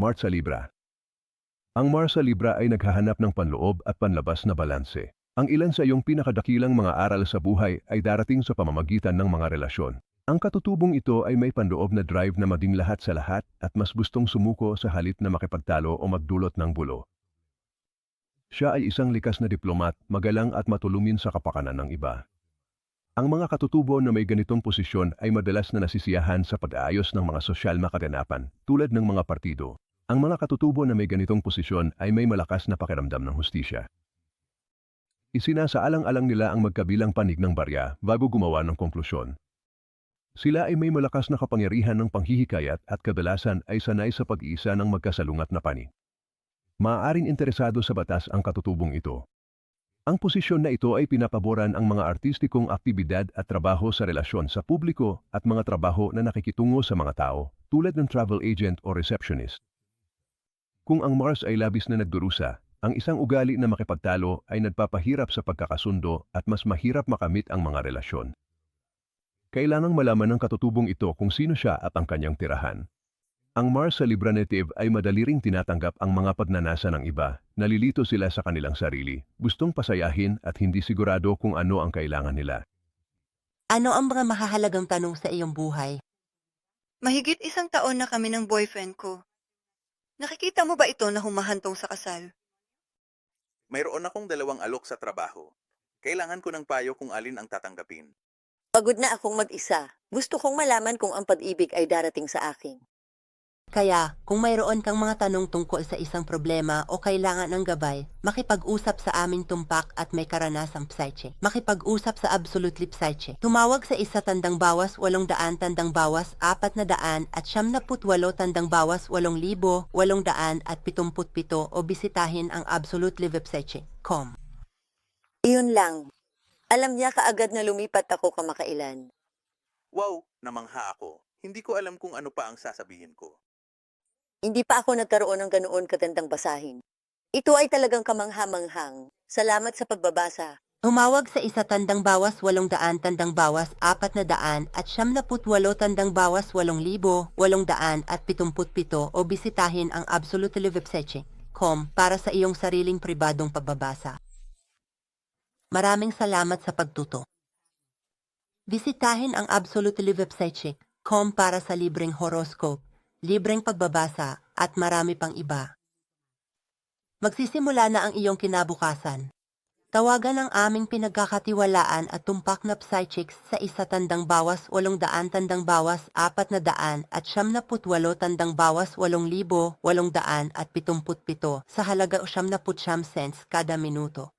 Marsa Libra Ang Marsa Libra ay naghahanap ng panloob at panlabas na balanse. Ang ilan sa iyong pinakadakilang mga aral sa buhay ay darating sa pamamagitan ng mga relasyon. Ang katutubong ito ay may panloob na drive na maging lahat sa lahat at mas gustong sumuko sa halip na makipagtalo o magdulot ng bulo. Siya ay isang likas na diplomat, magalang at matulumin sa kapakanan ng iba. Ang mga katutubo na may ganitong posisyon ay madalas na nasisiyahan sa pag-aayos ng mga sosyal na kaganapan tulad ng mga partido. Ang mga katutubo na may ganitong posisyon ay may malakas na pakiramdam ng hustisya. Isinasaalang-alang nila ang magkabilang panig ng barya bago gumawa ng konklusyon. Sila ay may malakas na kapangyarihan ng panghihikayat at kadalasan ay sanay sa pag-iisa ng magkasalungat na panig. Maaaring interesado sa batas ang katutubong ito. Ang posisyon na ito ay pinapaboran ang mga artistikong aktibidad at trabaho sa relasyon sa publiko at mga trabaho na nakikitungo sa mga tao, tulad ng travel agent o receptionist. Kung ang Mars ay labis na nagdurusa, ang isang ugali na makipagtalo ay nagpapahirap sa pagkakasundo at mas mahirap makamit ang mga relasyon. Kailangang malaman ng katutubong ito kung sino siya at ang kanyang tirahan. Ang Mars sa Libra native ay madali ring tinatanggap ang mga pagnanasa ng iba, nalilito sila sa kanilang sarili, gustong pasayahin at hindi sigurado kung ano ang kailangan nila. Ano ang mga mahahalagang tanong sa iyong buhay? Mahigit isang taon na kami ng boyfriend ko. Nakikita mo ba ito na humahantong sa kasal? Mayroon akong dalawang alok sa trabaho. Kailangan ko ng payo kung alin ang tatanggapin. Pagod na akong mag-isa. Gusto kong malaman kung ang pag-ibig ay darating sa akin. Kaya, kung mayroon kang mga tanong tungkol sa isang problema o kailangan ng gabay, makipag-usap sa aming tumpak at may karanasang psyche. Makipag-usap sa Absolutely Psyche. Tumawag sa isa tandang bawas, walong daan tandang bawas, apat na daan at siyam na putwalo tandang bawas, walong libo, walong daan at pitumput pito o bisitahin ang absolutelyvipsyche.com. Iyon lang. Alam niya kaagad na lumipat ako kamakailan. Wow, namangha ako. Hindi ko alam kung ano pa ang sasabihin ko. Hindi pa ako nagkaroon ng ganoon katandang basahin. Ito ay talagang kamangha-manghang. Salamat sa pagbabasa. Tumawag sa isa tandang bawas walong daan tandang bawas apat na daan at siyam na putwalo tandang bawas walong libo walong daan at pitumput pito o bisitahin ang absolutelyvipseche.com para sa iyong sariling pribadong pagbabasa. Maraming salamat sa pagtuto. Bisitahin ang absolutelyvipseche.com para sa libreng horoscope, libreng pagbabasa at marami pang iba. Magsisimula na ang iyong kinabukasan. Tawagan ang aming pinagkakatiwalaan at tumpak na psychics sa isa tandang bawas walong daan tandang bawas apat na daan at siyam na putwalo tandang bawas walong libo walong daan at pitumput pito sa halaga siyam na putsyam cents kada minuto.